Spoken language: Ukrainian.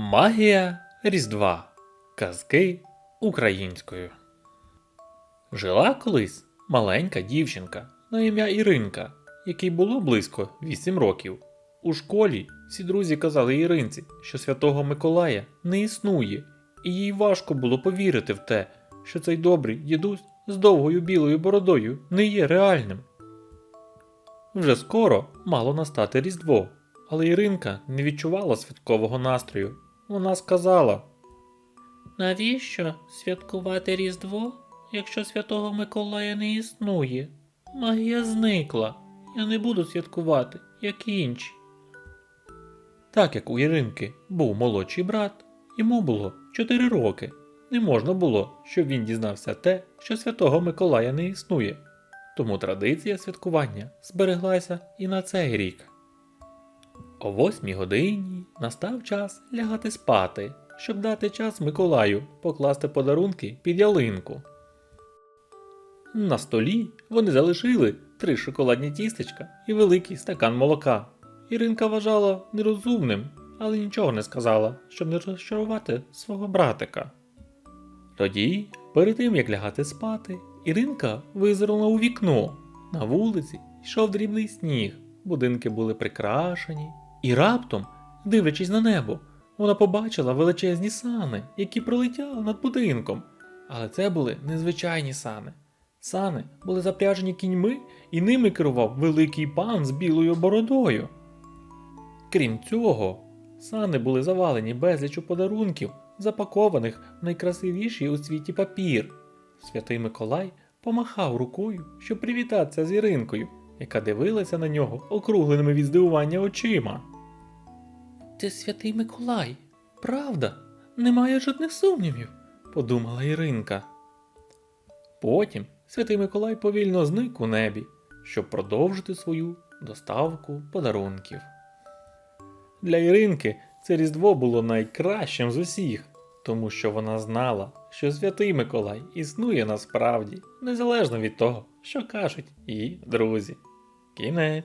Магія Різдва. Казки українською. Жила колись маленька дівчинка на ім'я Іринка, якій було близько 8 років. У школі всі друзі казали Іринці, що святого Миколая не існує, і їй важко було повірити в те, що цей добрий дідусь з довгою білою бородою не є реальним. Вже скоро мало настати Різдво, але Іринка не відчувала святкового настрою. Вона сказала: Навіщо святкувати Різдво, якщо святого Миколая не існує? Магія зникла. Я не буду святкувати, як інші. Так як у Іринки був молодший брат, йому було 4 роки. Не можна було, щоб він дізнався те, що святого Миколая не існує. Тому традиція святкування збереглася і на цей рік. О восьмій годині настав час лягати спати, щоб дати час Миколаю покласти подарунки під ялинку. На столі вони залишили три шоколадні тістечка і великий стакан молока. Іринка вважала нерозумним, але нічого не сказала, щоб не розчарувати свого братика. Тоді, перед тим як лягати спати, Іринка визирнула у вікно. На вулиці йшов дрібний сніг, будинки були прикрашені, і раптом, дивлячись на небо, вона побачила величезні сани, які пролетіли над будинком. Але це були незвичайні сани. Сани були запряжені кіньми, і ними керував великий пан з білою бородою. Крім цього, сани були завалені безлічу подарунків, запакованих в найкрасивіший у світі папір. Святий Миколай помахав рукою, щоб привітатися з Іринкою, яка дивилася на нього округленими від здивування очима. Ти святий Миколай, правда? Немає жодних сумнівів, подумала Іринка. Потім святий Миколай повільно зник у небі, щоб продовжити свою доставку подарунків. Для Іринки це Різдво було найкращим з усіх, тому що вона знала, що святий Миколай існує насправді, незалежно від того, що кажуть її друзі. Kıymet.